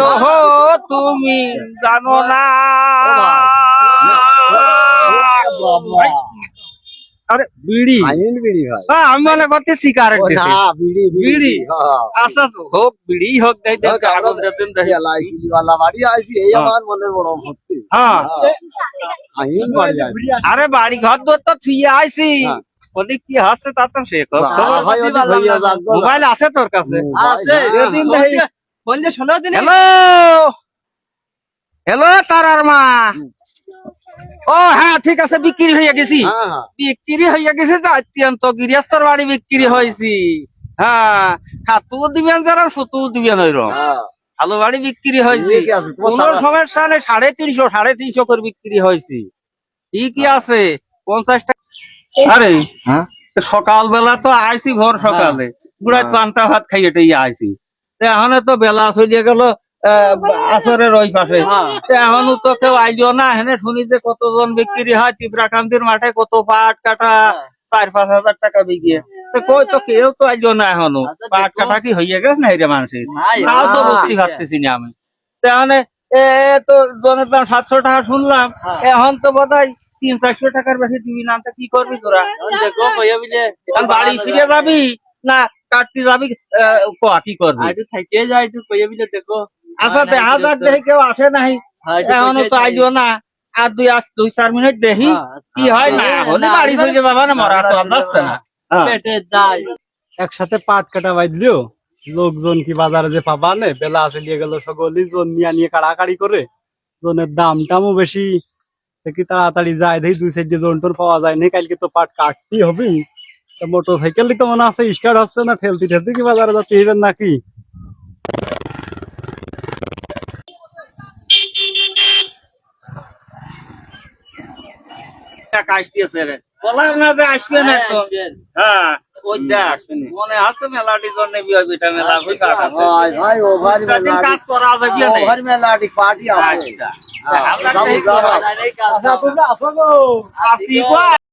ওহো তুমি জানো না। আরে বিড়ি। বিড়ি ভাই। হ্যাঁ, আমি মনে করছি সিগারেট দিছি। বিড়ি বিড়ি? হ্যাঁ। আচ্ছা হোক বিড়ি হোক কাগজ দেন বিড়িওয়ালা বাড়ি আইছি এই হ্যাঁ। আমার মনে বড় ভক্তি। হ্যাঁ। আইন বাড়ি আরে বাড়ি ঘর দর তো থুয়ে আইছি। হ্যাঁ। ওদিক কি হাসছে তা তো সে। মোবাইল আছে তোর কাছে? আছে। বললে শোনো দিন হ্যালো! হ্যালো তারার মা। ও হ্যাঁ ঠিক আছে বিক্রি হয়ে গেছি। হ্যাঁ, হ্যাঁ। বিক্রি হয়ে গেছে তো অত্যন্ত গৃহস্থর বাড়ি বিক্রি হয়েছি। হ্যাঁ খাতু দিবেন যারা সুতু দিবেন ওইরকম। হ্যাঁ। ভালো বাড়ি বিক্রি হয়েছে। তোমার সমস্যা নেই সাড়ে তিনশো সাড়ে তিনশো করে বিক্রি হয়েছে। ঠিকই আছে পঞ্চাশ টাকা আরে হ্যাঁ? সকালবেলা তো আইছি ভোর সকালে। গুড়াই হ্যাঁ। পান্তা ভাত খাই এটাই আইছি। তো এখন তো বেলা চলিয়ে গেল আসরের ওই পাশে। হ্যাঁ। এখনও তো কেউ আইলিও না হেনে শুনি যে কতজন বিক্রি হয় ত্রিপুরাকান্তির মাঠে কত পাট কাটা চার পাঁচ হাজার টাকা বিকিয়ে কই তো কেউ তো আইলিও না এখনও। আচ্ছা, পাট কাটা কি হইয়া গেছে না রে মানুষের? তাও তো নাই। বুঝতে পারতেছি না আমি। তাহলে এ তো জনের দাম সাতশো টাকা শুনলাম। হ্যাঁ। এখন তো বোধ তিন চারশো টাকার বেশি দিবি না তো কি করবি তোরা? বাড়ি ফিরে যাবি? না কাটতে যাবি কি করবি? আর একটু থাকিয়ে যায় একটু কইয়া বিলে দেখো। আচ্ছা দেখা যাক দেখি কেউ আসে নাই। হ্যাঁ, এখনও তো যাই। না। আর দুই দুই চার মিনিট দেখি হ্যাঁ, কি হয় না। হ্যাঁ, হলে না, বাড়ি না মরা তো যাচ্ছে না। হ্যাঁ। পেটে একসাথে পাট কাটা বাইদলিও লোকজন কি বাজারে যে পাবা নে বেলা আছে নিয়ে গেল সকলই জন নিয়ে নিয়ে কাড়াকাড়ি করে। জনের দাম টামও বেশি। দেখি তাড়াতাড়ি যায় দেখি দুই সাইডে জন টোন পাওয়া যায় না কালকে তো পাট কাটতেই হবে মোটর সাইকেল তো মনে আছে স্টার্ট হচ্ছে না ঠেলতে ঠেলতে কি বাজারে যাতে হইবেন নাকি? বললাম না যে আসবে না তো হ্যাঁ ওই দেখ মনে আছে মেলাটির জন্য বিটা মেলা ওই কাকা ভাই ভাই ওভার দিন কাজ করা যাবে না ওভার মেলাটি পার্টি আছে। হ্যাঁ, আমরা আসো আসি গো।